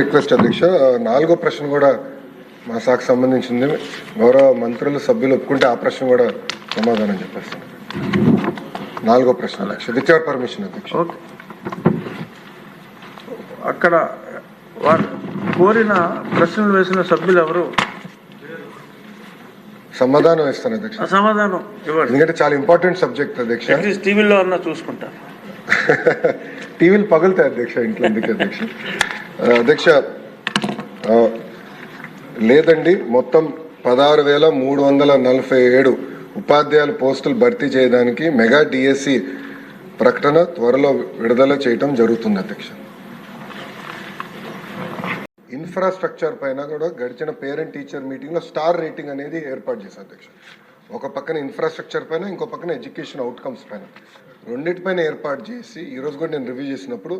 Request అధ్యక్ష నాలుగో ప్రశ్న కూడా మా శాఖకు సంబంధించింది. గౌరవ మంత్రులు సభ్యులు ఒప్పుకుంటే ఆ ప్రశ్న కూడా సమాధానం చెప్పేస్తాను నాలుగో ప్రశ్న అధ్యక్ష. విత్ యువర్ పర్మిషన్ అధ్యక్ష. అక్కడ వారు కోరిన ప్రశ్నలు వేసిన సభ్యులు ఎవరు? సమాధానం ఇస్తాను అధ్యక్ష. సమాధానం ఇవ్వండి. ఎందుకంటే చాలా ఇంపార్టెంట్ సబ్జెక్ట్ అధ్యక్ష. టీవీలో అన్నా చూసుకుంటారు టీవీలు పగులుతాయి అధ్యక్ష ఇంట్లో ఎందుకు అధ్యక్ష? అధ్యక్ష లేదండి మొత్తం పదహారు వేల మూడు వందల నలభై ఏడు ఉపాధ్యాయుల పోస్టులు భర్తీ చేయడానికి మెగా డిఎస్సి ప్రకటన త్వరలో విడుదల చేయటం జరుగుతుంది అధ్యక్ష. ఇన్ఫ్రాస్ట్రక్చర్ పైన కూడా గడిచిన పేరెంట్ టీచర్ మీటింగ్లో స్టార్ రేటింగ్ అనేది ఏర్పాటు చేశారు అధ్యక్ష. ఒక పక్కన ఇన్ఫ్రాస్ట్రక్చర్ పైన ఇంకో పక్కన ఎడ్యుకేషన్ అవుట్కమ్స్ పైన. రెండింటిపైన ఏర్పాటు చేసి ఈరోజు కూడా నేను రివ్యూ చేసినప్పుడు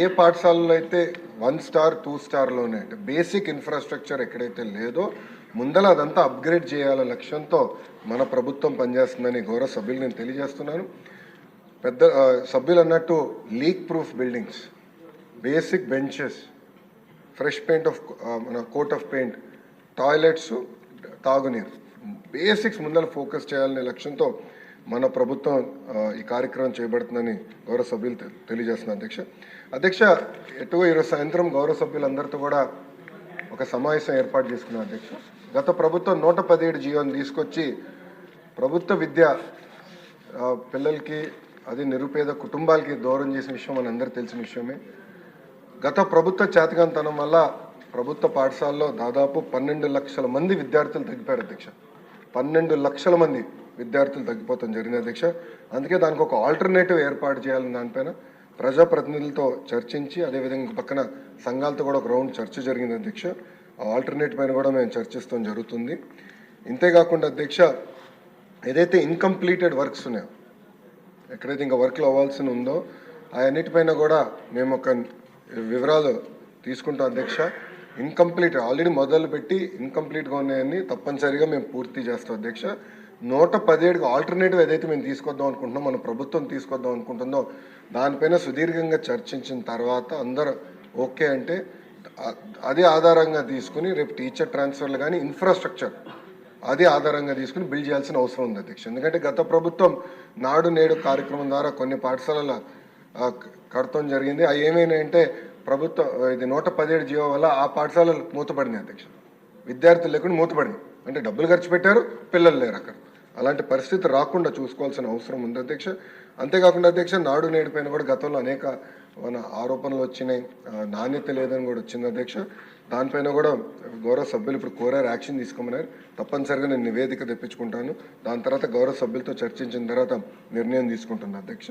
ఏ పాఠశాలలో అయితే వన్ స్టార్ టూ స్టార్లోనే అంటే బేసిక్ ఇన్ఫ్రాస్ట్రక్చర్ ఎక్కడైతే లేదో ముందల అదంతా అప్గ్రేడ్ చేయాలనే లక్ష్యంతో మన ప్రభుత్వం పనిచేస్తుందని గౌరవ సభ్యులు నేను తెలియజేస్తున్నాను. పెద్ద సభ్యులు అన్నట్టు leak proof buildings basic benches fresh paint of మన కోట్ ఆఫ్ పెయింట్ టాయిలెట్స్ తాగునీరు. బేసిక్స్ ముందర ఫోకస్ చేయాలనే లక్ష్యంతో మన ప్రభుత్వం ఈ కార్యక్రమం చేయబడుతుందని గౌరవ సభ్యులు తె- తెలియజేస్తున్నారు అధ్యక్ష. అధ్యక్ష ఎటువ ఈరోజు సాయంత్రం గౌరవ సభ్యులందరితో కూడా ఒక సమావేశం ఏర్పాటు చేసుకున్నాం అధ్యక్ష. గత ప్రభుత్వం నూట పదిహేడు జీవోని తీసుకొచ్చి ప్రభుత్వ విద్య పిల్లలకి అది నిరుపేద కుటుంబాలకి దూరం చేసిన విషయం మన అందరికీ తెలిసిన విషయమే. గత ప్రభుత్వ చేతకంతనం వల్ల ప్రభుత్వ పాఠశాలలో దాదాపు పన్నెండు లక్షల మంది విద్యార్థులు తగ్గిపోయారు అధ్యక్ష. పన్నెండు లక్షల మంది విద్యార్థులు తగ్గిపోతాం జరిగింది అధ్యక్ష అందుకే దానికి ఒక ఆల్టర్నేటివ్ ఏర్పాటు చేయాలని దానిపైన ప్రజాప్రతినిధులతో చర్చించి అదేవిధంగా పక్కన సంఘాలతో కూడా ఒక రౌండ్ చర్చ జరిగింది అధ్యక్ష ఆ ఆల్టర్నేట్ పైన కూడా మేము చర్చిస్తాం జరుగుతుంది. ఇంతేకాకుండా అధ్యక్ష ఏదైతే ఇన్కంప్లీటెడ్ వర్క్స్ ఉన్నాయో ఎక్కడైతే ఇంకా వర్క్లో అవ్వాల్సి ఉందో అన్నిటిపైన కూడా మేము ఒక వివరాలు తీసుకుంటాం అధ్యక్ష ఇన్కంప్లీట్ ఆల్రెడీ మొదలు పెట్టి ఇన్కంప్లీట్గా ఉన్నాయని తప్పనిసరిగా మేము పూర్తి చేస్తాం అధ్యక్ష. నూట పదిహేడుకి ఆల్టర్నేటివ్ ఏదైతే మేము తీసుకొద్దాం అనుకుంటున్నాం మన ప్రభుత్వం తీసుకొద్దాం అనుకుంటుందో దానిపైన సుదీర్ఘంగా చర్చించిన తర్వాత అందరూ ఓకే అంటే అదే ఆధారంగా తీసుకుని రేపు టీచర్ ట్రాన్స్ఫర్లు కానీ ఇన్ఫ్రాస్ట్రక్చర్ అది ఆధారంగా తీసుకుని బిల్డ్ చేయాల్సిన అవసరం ఉంది అధ్యక్ష. ఎందుకంటే గత ప్రభుత్వం నాడు నేడు కార్యక్రమం ద్వారా కొన్ని పాఠశాలల కడతం జరిగింది. అవి ఏమైనాయంటే ప్రభుత్వ ఇది నూట పదిహేడు జీవో వల్ల ఆ పాఠశాలలు మూతపడింది అధ్యక్ష. విద్యార్థులు లేకుండా మూతపడింది అంటే డబ్బులు ఖర్చు పెట్టారు పిల్లలు లేరు అక్కడ. అలాంటి పరిస్థితి రాకుండా చూసుకోవాల్సిన అవసరం ఉంది అధ్యక్ష. అంతేకాకుండా అధ్యక్ష నాడు నేడిపోయిన కూడా గతంలో అనేక మన ఆరోపణలు వచ్చినాయి. నాణ్యత లేదని కూడా వచ్చింది అధ్యక్ష. దానిపైన కూడా గౌరవ సభ్యులు ఇప్పుడు కోరారు యాక్షన్ తీసుకోమన్నారు. తప్పనిసరిగా నేను నివేదిక తెప్పించుకుంటాను. దాని తర్వాత గౌరవ సభ్యులతో చర్చించిన తర్వాత నిర్ణయం తీసుకుంటున్నాను అధ్యక్ష.